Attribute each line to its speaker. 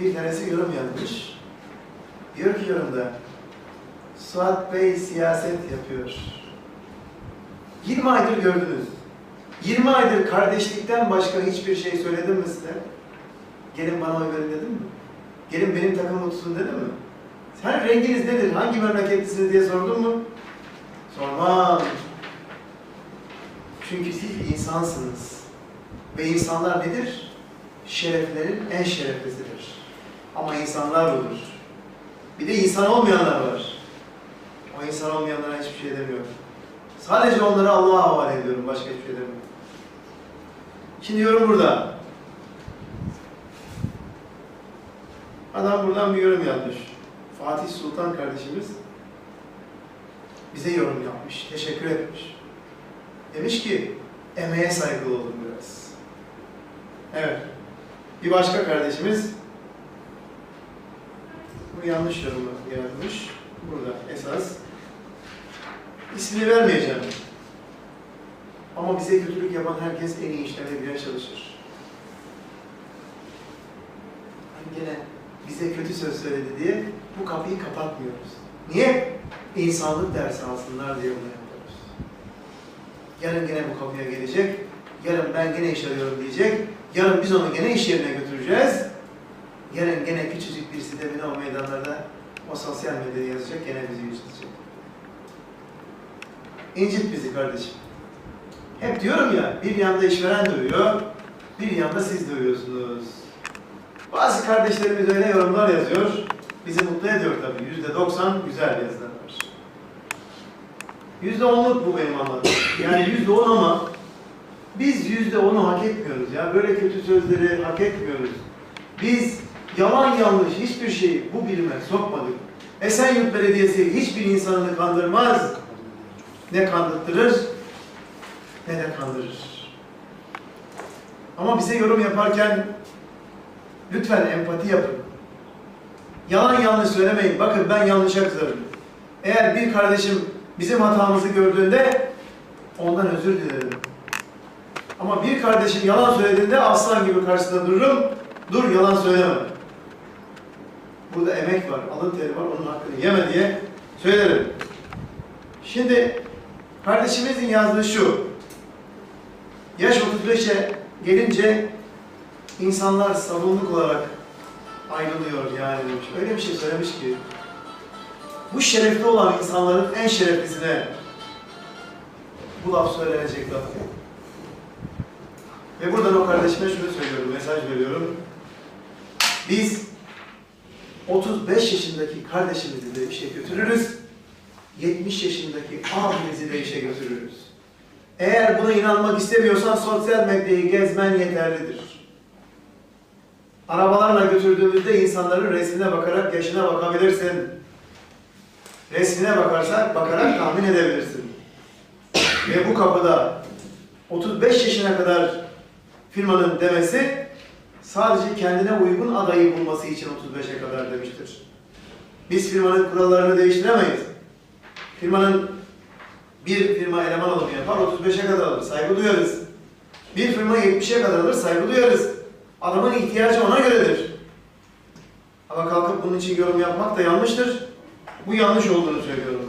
Speaker 1: Bir tanesi yorum yazmış. Diyor ki yorumda, Suat Bey siyaset yapıyor. 20 aydır gördünüz. 20 aydır kardeşlikten başka hiçbir şey söyledim mi size? Gelin bana oy verin dedim mi? Gelin benim takımımı tutun dedim mi? Sen renginiz nedir? Hangi memleketlisiniz diye sordun mu? Sormam. Çünkü siz insansınız. Ve insanlar nedir? Şereflerin en şereflisidir. Ama insanlar budur. Bir de insan olmayanlar var. O insan olmayanlara hiçbir şey demiyorum. Sadece onları Allah'a havale ediyorum. Başka hiçbir şey demiyorum. Şimdi yorum burada. Adam buradan bir yorum yapmış. Fatih Sultan kardeşimiz bize yorum yapmış. Teşekkür etmiş. Demiş ki emeğe saygılı olun biraz. Evet. Bir başka kardeşimiz bu yanlış yorum yazmış. Burada esas. İsmini vermeyeceğim. Ama bize kötülük yapan herkes en iyi işlemeye çalışır. Hani gene bize kötü söz söyledi diye bu kapıyı kapatmıyoruz. Niye? İnsanlık dersi alsınlar diye bunu yapıyoruz. Yarın gene bu kapıya gelecek, yarın ben gene iş arıyorum diyecek, yarın biz onu gene iş yerine götüreceğiz, yarın gene küçücük birisi de beni o meydanlarda o sosyal medyada yazacak, gene bizi yüzleyecek. İncit bizi kardeşim. Hep diyorum ya, bir yanda işveren duyuyor, bir yanda siz duyuyorsunuz. Bazı kardeşlerimiz öyle yorumlar yazıyor, bizi mutlu ediyor tabii. Yüzde doksan güzel yazılar var. Yüzde onluk bu benim anladığım. Yani yüzde on ama biz yüzde onu hak etmiyoruz ya. Böyle kötü sözleri hak etmiyoruz. Biz yalan yanlış hiçbir şeyi bu bilime sokmadık. Esenyurt Belediyesi hiçbir insanını kandırmaz. Ne kandırtırır ne de kandırır. Ama bize yorum yaparken lütfen empati yapın. Yalan yanlış söylemeyin. Bakın ben yanlışa kızarım. Eğer bir kardeşim bizim hatamızı gördüğünde ondan özür dilerim. Ama bir kardeşim yalan söylediğinde aslan gibi karşısında dururum. Dur yalan söyleme. Burada emek var, alın teri var, onun hakkını yeme diye söylerim. Şimdi kardeşimizin yazdığı şu. Yaş 35'e gelince insanlar sabunluk olarak ayrılıyor yani demiş. Öyle bir şey söylemiş ki bu şerefli olan insanların en şereflisine bu laf söylenecek laf. Ve buradan o kardeşime şunu söylüyorum, mesaj veriyorum. Biz 35 yaşındaki kardeşimizi de işe götürürüz. 70 yaşındaki abimizi de işe götürürüz. Eğer buna inanmak istemiyorsan sosyal medyayı gezmen yeterlidir. Arabalarla götürdüğümüzde insanların resmine bakarak yaşına bakabilirsin. Resmine bakarsak, bakarak tahmin edebilirsin. Ve bu kapıda 35 yaşına kadar firmanın demesi sadece kendine uygun adayı bulması için 35'e kadar demiştir. Biz firmanın kurallarını değiştiremeyiz. Firmanın bir firma eleman alımı yapar, 35'e kadar alır, saygı duyarız. Bir firma 70'e kadar alır, saygı duyarız. Adamın ihtiyacı ona göredir. Ama kalkıp bunun için yorum yapmak da yanlıştır. Bu yanlış olduğunu söylüyorum